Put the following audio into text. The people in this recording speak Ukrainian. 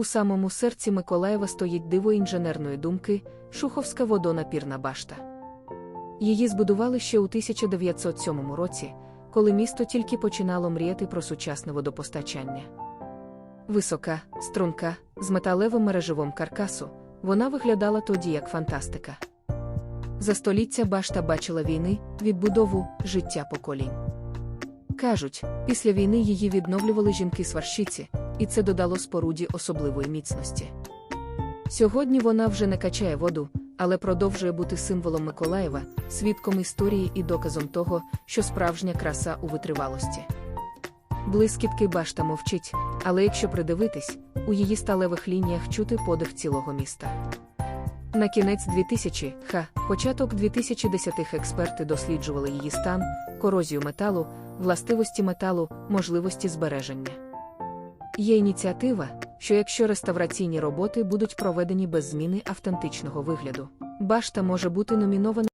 У самому серці Миколаєва стоїть диво інженерної думки Шуховська водонапірна башта. Її збудували ще у 1907 році, коли місто тільки починало мріяти про сучасне водопостачання. Висока, струнка, з металевим мереживом каркасу, вона виглядала тоді як фантастика. За століття башта бачила війни, відбудову, життя поколінь. Кажуть, після війни її відновлювали жінки-сварщиці, і це додало споруді особливої міцності. Сьогодні вона вже не качає воду, але продовжує бути символом Миколаєва, свідком історії і доказом того, що справжня краса у витривалості. Блискітки башта мовчить, але якщо придивитись, у її сталевих лініях чути подих цілого міста. На кінець 2000 ха, початок 2010-х експерти досліджували її стан, корозію металу, властивості металу, можливості збереження. Є ініціатива, що якщо реставраційні роботи будуть проведені без зміни автентичного вигляду, башта може бути номінована.